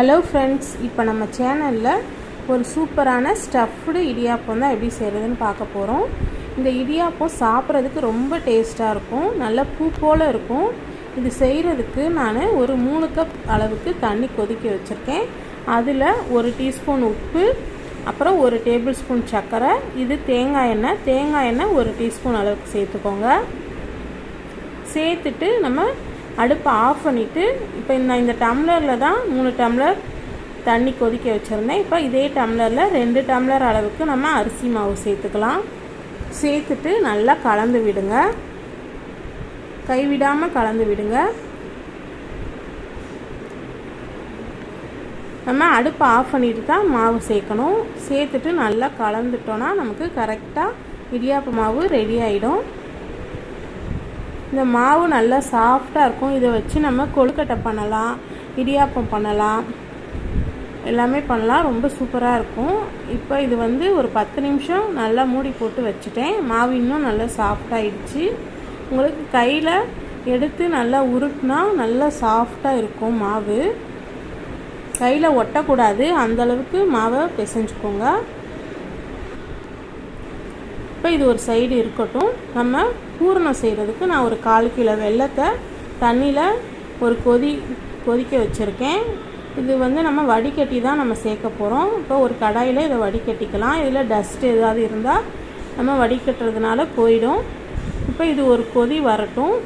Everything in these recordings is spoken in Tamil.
ஹலோ ஃப்ரெண்ட்ஸ் இப்போ நம்ம சேனலில் ஒரு சூப்பரான ஸ்டஃப்டு இடியாப்பம் தான் எப்படி செய்கிறதுன்னு பார்க்க போகிறோம் இந்த இடியாப்பம் சாப்பிட்றதுக்கு ரொம்ப டேஸ்ட்டாக இருக்கும். நல்ல பூ போல் இருக்கும். இது செய்கிறதுக்கு நான் ஒரு மூணு கப் அளவுக்கு தண்ணி கொதிக்க வச்சுருக்கேன். அதில் ஒரு டீஸ்பூன் உப்பு அப்புறம் ஒரு டேபிள் ஸ்பூன் சர்க்கரை இது தேங்காய் எண்ணெய். தேங்காய் எண்ணெய் ஒரு டீஸ்பூன் அளவுக்கு சேர்த்துக்கோங்க. சேர்த்துட்டு நம்ம அடுப்பை ஆஃப் பண்ணிவிட்டு இப்போ நான் இந்த டம்ளரில் தான் மூணு டம்ளர் தண்ணி கொதிக்க வச்சுருந்தேன். இப்போ இதே டம்ளரில் ரெண்டு டம்ளர் அளவுக்கு நம்ம அரிசி மாவு சேர்த்துக்கலாம். சேர்த்துட்டு நல்லா கலந்து விடுங்க. கைவிடாமல் கலந்து விடுங்க. நம்ம அடுப்பை ஆஃப் பண்ணிட்டு தான் மாவு சேர்க்கணும். சேர்த்துட்டு நல்லா கலந்துட்டோன்னா நமக்கு கரெக்டாக இடியாப்ப மாவு ரெடி ஆகிடும் இந்த மாவு நல்லா சாஃப்டாக இருக்கும். இதை வச்சு நம்ம கொழுக்கட்டை பண்ணலாம் இடியாப்பம் பண்ணலாம். எல்லாமே பண்ணலாம். ரொம்ப சூப்பராக இருக்கும். இப்போ இது வந்து ஒரு பத்து நிமிஷம் நல்லா மூடி போட்டு வச்சுட்டேன். மாவு இன்னும் நல்லா சாஃப்டாகிடுச்சு உங்களுக்கு கையில் எடுத்து நல்லா உருட்டினா நல்லா சாஃப்டாக இருக்கும் மாவு. கையில் ஒட்டக்கூடாது. அந்தளவுக்கு மாவை பிசைஞ்சுக்கோங்க. இப்போ இது ஒரு சைடு இருக்கட்டும். நம்ம பூரணம் செய்கிறதுக்கு நான் ஒரு கால் கிலோ வெள்ளத்தை தண்ணியில் ஒரு கொதி கொதிக்க வச்சுருக்கேன். இது வந்து நம்ம வடிகட்டி தான் நம்ம சேர்க்க போகிறோம் இப்போ ஒரு கடாயில் இதை வடிகட்டிக்கலாம். இதில் டஸ்ட் ஏதாவது இருந்தால் நம்ம வடிகட்டுறதுனால போயிடும். இப்போ இது ஒரு கொதி வரட்டும்.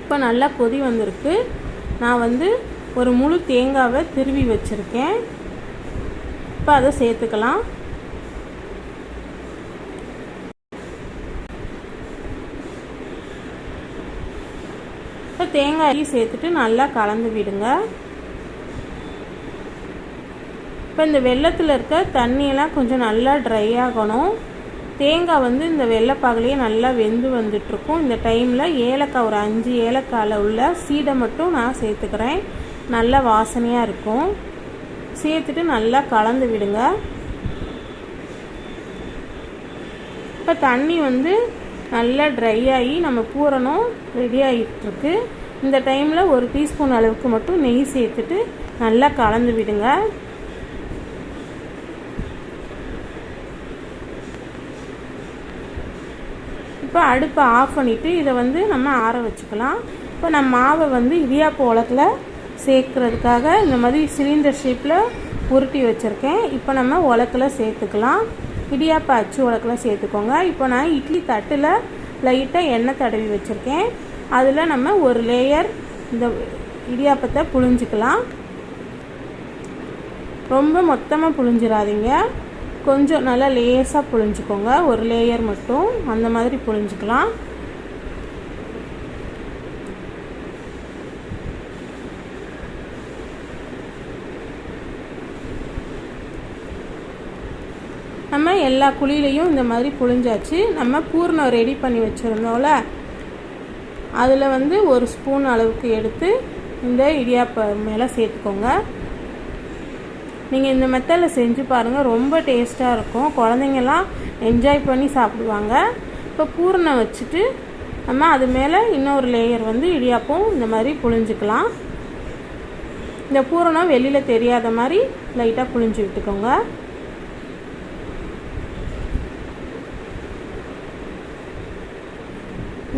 இப்போ நல்லா கொதி வந்திருக்கு. நான் வந்து ஒரு முழு தேங்காவை திருவி வச்சுருக்கேன். இப்போ அதை சேர்த்துக்கலாம். இப்போ தேங்காய் சேர்த்துட்டு நல்லா கலந்து விடுங்க. இப்போ இந்த வெள்ளத்தில் இருக்க தண்ணியெல்லாம் கொஞ்சம் நல்லா ட்ரை ஆகணும். தேங்காய் வந்து இந்த வெள்ளைப்பாகலையே நல்லா வெந்து வந்துட்டுருக்கும். இந்த டைமில் ஏலக்காய் ஒரு அஞ்சு ஏலக்காயில் உள்ள சீடை மட்டும் நான் சேர்த்துக்கிறேன். நல்லா வாசனையாக இருக்கும். சேர்த்துட்டு நல்லா கலந்து விடுங்க. இப்போ தண்ணி வந்து நல்லா ட்ரை ஆகி நம்ம பூரணம் ரெடி ஆகிட்டுருக்கு இந்த டைமில் ஒரு டீஸ்பூன் அளவுக்கு மட்டும் நெய் சேர்த்துட்டு நல்லா கலந்து விடுங்க. இப்போ அடுப்பை ஆஃப் பண்ணிவிட்டு இதை வந்து நம்ம ஆற வச்சுக்கலாம். இப்போ நம்ம மாவை வந்து இடியாப்ப உலக்கில் சேர்க்குறதுக்காக இந்த மாதிரி சிலிண்டர் ஷேப்பில் உருட்டி வச்சுருக்கேன். இப்போ நம்ம உலக்கில் சேர்த்துக்கலாம். இடியாப்ப அச்சு உலக்கெலாம் சேர்த்துக்கோங்க. இப்போ நான் இட்லி தட்டில் லைட்டாக எண்ணெய் தடவி வச்சுருக்கேன். அதில் நம்ம ஒரு லேயர் இந்த இடியாப்பத்தை புழிஞ்சிக்கலாம். ரொம்ப மொத்தமாக புழிஞ்சிடாதீங்க. கொஞ்சம் நல்லா லேஸாக புழிஞ்சிக்கோங்க. ஒரு லேயர் மட்டும். அந்த மாதிரி புழிஞ்சிக்கலாம். நம்ம எல்லா குழியிலையும் இந்த மாதிரி புழிஞ்சாச்சு. நம்ம பூர்ணம் ரெடி பண்ணி வச்சுருந்தோம்ல. அதில் வந்து ஒரு ஸ்பூன் அளவுக்கு எடுத்து இந்த இடியாப்ப மேலே சேர்த்துக்கோங்க. நீங்கள் இந்த மெத்தடில் செஞ்சு பாருங்கள் ரொம்ப டேஸ்ட்டாக இருக்கும். குழந்தைங்கள்லாம் என்ஜாய் பண்ணி சாப்பிடுவாங்க. இப்போ பூரணம் வச்சுட்டு நம்ம அது மேலே இன்னொரு லேயர் வந்து இடியாப்பம் இந்த மாதிரி புழிஞ்சிக்கலாம். இந்த பூரணம் வெளியில் தெரியாத மாதிரி லைட்டாக புழிஞ்சு விட்டுக்கோங்க.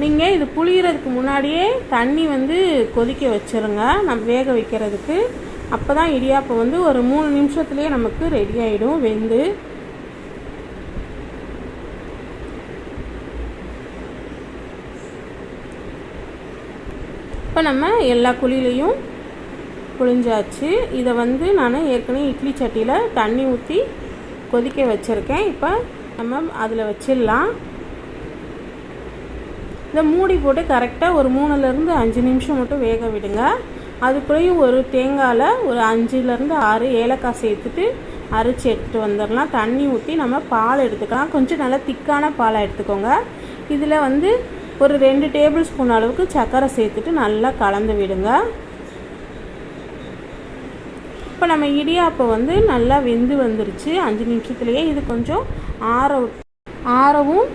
நீங்கள் இது புளியறதுக்கு முன்னாடியே தண்ணி வந்து கொதிக்க வச்சுருங்க. நம்ம வேக வைக்கிறதுக்கு. அப்போ தான் இடியாப்பம் வந்து ஒரு மூணு நிமிஷத்துலேயே நமக்கு ரெடி ஆகிடும் வெந்து. இப்போ நம்ம எல்லா குழியிலையும் புழிஞ்சாச்சு. இதை வந்து நான் ஏற்கனவே இட்லி சட்டியில் தண்ணி ஊற்றி கொதிக்க வச்சுருக்கேன். இப்போ நம்ம அதில் வச்சிடலாம். இதை மூடி போட்டு கரெக்டாக ஒரு மூணுலேருந்து அஞ்சு நிமிஷம் மட்டும் வேக விடுங்க. அதுக்குள்ளேயும் ஒரு தேங்காயில் ஒரு அஞ்சுலேருந்து ஆறு ஏலக்காய் சேர்த்துட்டு அரைச்சி எடுத்துகிட்டு வந்துடலாம். தண்ணி ஊற்றி நம்ம பால் எடுத்துக்கலாம். கொஞ்சம் நல்லா திக்கான பாலை எடுத்துக்கோங்க. இதில் வந்து ஒரு ரெண்டு டேபிள் ஸ்பூன் அளவுக்கு சர்க்கரை சேர்த்துட்டு நல்லா கலந்து விடுங்க. இப்போ நம்ம இடியாப்பம் வந்து நல்லா வெந்து வந்துருச்சு. அஞ்சு நிமிஷத்துலேயே இது கொஞ்சம் ஆற ஆறவும்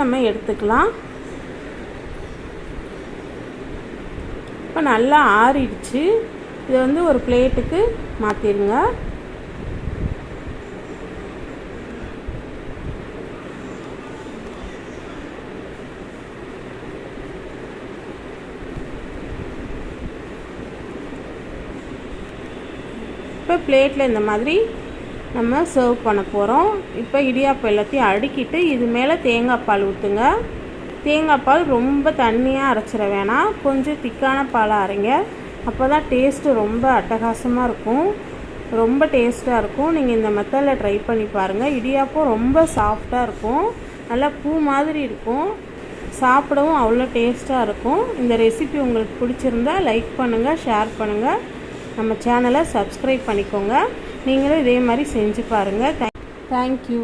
நம்ம எடுத்துக்கலாம். இப்போ நல்லா ஆறிடுச்சு. இதை வந்து ஒரு பிளேட்டுக்கு மாற்றிடுங்க இப்போ பிளேட்டில் இந்த மாதிரி நம்ம சர்வ் பண்ண போகிறோம் இப்போ இடியாப்பம் எல்லாத்தையும் அடுக்கிட்டு இது மேலே தேங்காய் பால் ஊற்றுங்க தேங்காய் பால் ரொம்ப தண்ணியாக அரைச்சிட வேணாம். கொஞ்சம் திக்கான பாலை அரைங்க. அப்போ தான் டேஸ்ட்டு ரொம்ப அட்டகாசமாக இருக்கும். ரொம்ப டேஸ்ட்டாக இருக்கும். நீங்கள் இந்த மெத்தடில் ட்ரை பண்ணி பாருங்கள் இடியாப்பம் ரொம்ப சாஃப்டாக இருக்கும். நல்லா பூ மாதிரி இருக்கும். சாப்பிடவும் அவ்வளோ டேஸ்ட்டாக இருக்கும். இந்த ரெசிபி உங்களுக்கு பிடிச்சிருந்தா லைக் பண்ணுங்கள் ஷேர் பண்ணுங்கள் நம்ம சேனலை சப்ஸ்கிரைப் பண்ணிக்கோங்க. நீங்களும் இதே மாதிரி செஞ்சு பாருங்கள் தேங்க்யூ